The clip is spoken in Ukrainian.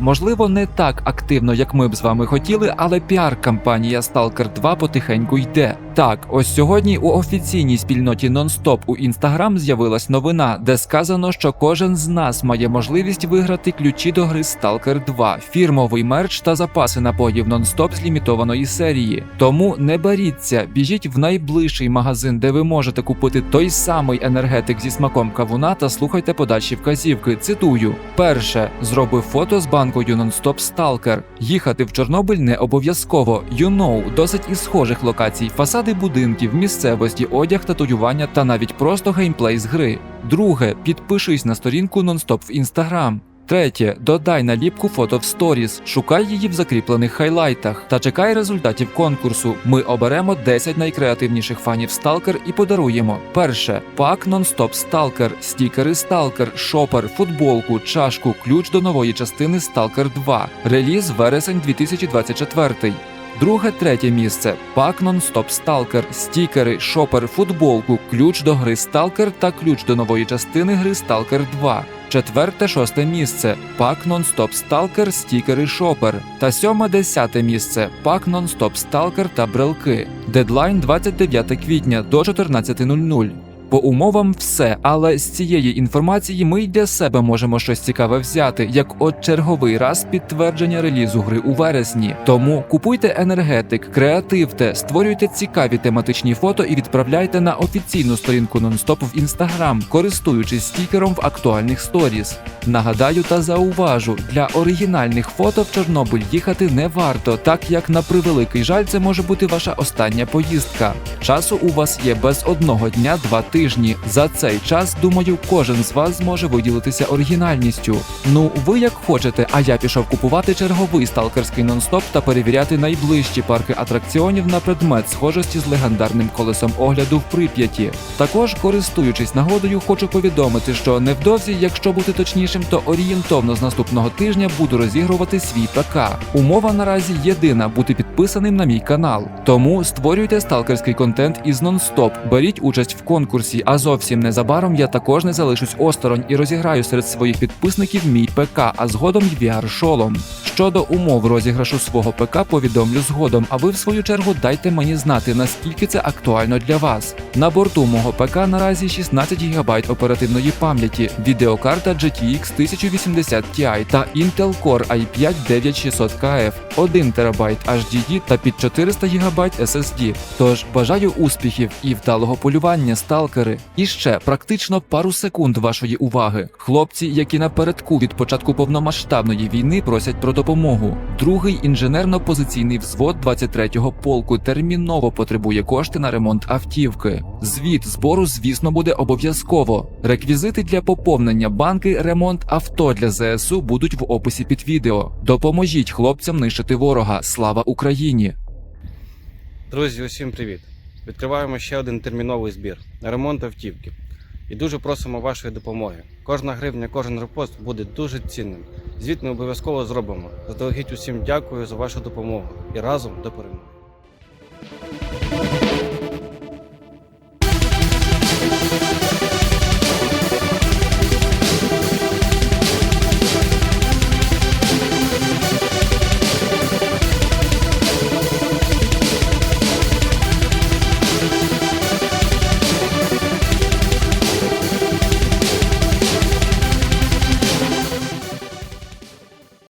Можливо, не так активно, як ми б з вами хотіли, але піар-кампанія Stalker 2 потихеньку йде. Так, ось сьогодні у офіційній спільноті Нонстоп у Instagram з'явилась новина, де сказано, що кожен з нас має можливість виграти ключі до гри Stalker 2, фірмовий мерч та запаси напоїв Нонстоп з лімітованої серії. Тому не боріться, біжіть в найближчий магазин, де ви можете купити той самий енергетик зі смаком кавуна та слухайте подальші вказівки. Цитую: перше, зроби фото з банкою Нонстоп Stalker. Їхати в Чорнобиль не обов'язково. You know, досить із схожих локацій, фасади будинків, місцевості, одяг, татуювання та навіть просто геймплей з гри. Друге, підпишись на сторінку Нонстоп в Інстаграм. Третє, додай наліпку фото в сторіс, шукай її в закріплених хайлайтах та чекай результатів конкурсу. Ми оберемо 10 найкреативніших фанів Stalker і подаруємо: перше. Пак нонстоп Stalker, стікери Stalker, шопер, футболку, чашку, ключ до нової частини Stalker 2, реліз вересень 2024. Друге, третє місце пак нонстоп Stalker, стікери, шопер, футболку, ключ до гри Stalker та ключ до нової частини гри Stalker 2. Четверте, шосте місце пак нонстоп Stalker, стікери, шопер. Та сьоме, десяте місце пак нонстоп Stalker та брелки. Дедлайн 29 квітня до 14.00. По умовам все, але з цієї інформації ми й для себе можемо щось цікаве взяти, як от черговий раз підтвердження релізу гри у вересні. Тому купуйте енергетик, креативте, створюйте цікаві тематичні фото і відправляйте на офіційну сторінку нонстоп в інстаграм, користуючись стікером в актуальних сторіс. Нагадаю та зауважу, для оригінальних фото в Чорнобиль їхати не варто, так як на превеликий жаль це може бути ваша остання поїздка. Часу у вас є без одного дня два тижні. За цей час, думаю, кожен з вас зможе виділитися оригінальністю. Ну, ви як хочете, а я пішов купувати черговий сталкерський нонстоп та перевіряти найближчі парки атракціонів на предмет схожості з легендарним колесом огляду в Прип'яті. Також, користуючись нагодою, хочу повідомити, що невдовзі, якщо бути точнішим, то орієнтовно з наступного тижня буду розігрувати свій ПК. Умова наразі єдина бути підписаним на мій канал. Тому створюйте сталкерський контент із нонстоп, беріть участь в конкурсі, а зовсім незабаром я також не залишусь осторонь і розіграю серед своїх підписників мій ПК, а згодом й VR-шолом. Щодо умов розіграшу свого ПК, повідомлю згодом, а ви в свою чергу дайте мені знати, наскільки це актуально для вас. На борту мого ПК наразі 16 ГБ оперативної пам'яті, відеокарта GTX 1080 Ti та Intel Core i5 9600KF, 1 ТБ HDD та під 400 ГБ SSD. Тож бажаю успіхів і вдалого полювання, сталкери. І ще практично пару секунд вашої уваги. Хлопці, які напередку від початку повномасштабної війни просять про допомогу. Другий інженерно-позиційний взвод 23-го полку терміново потребує кошти на ремонт автівки. Звіт збору, звісно, буде обов'язково. Реквізити для поповнення банки, ремонт авто для ЗСУ будуть в описі під відео. Допоможіть хлопцям нищити ворога. Слава Україні! Друзі, усім привіт! Відкриваємо ще один терміновий збір ремонт автівки. І дуже просимо вашої допомоги. Кожна гривня, кожен репост буде дуже цінним. Звіт ми обов'язково зробимо. Заздалегідь усім дякую за вашу допомогу і разом до перемоги.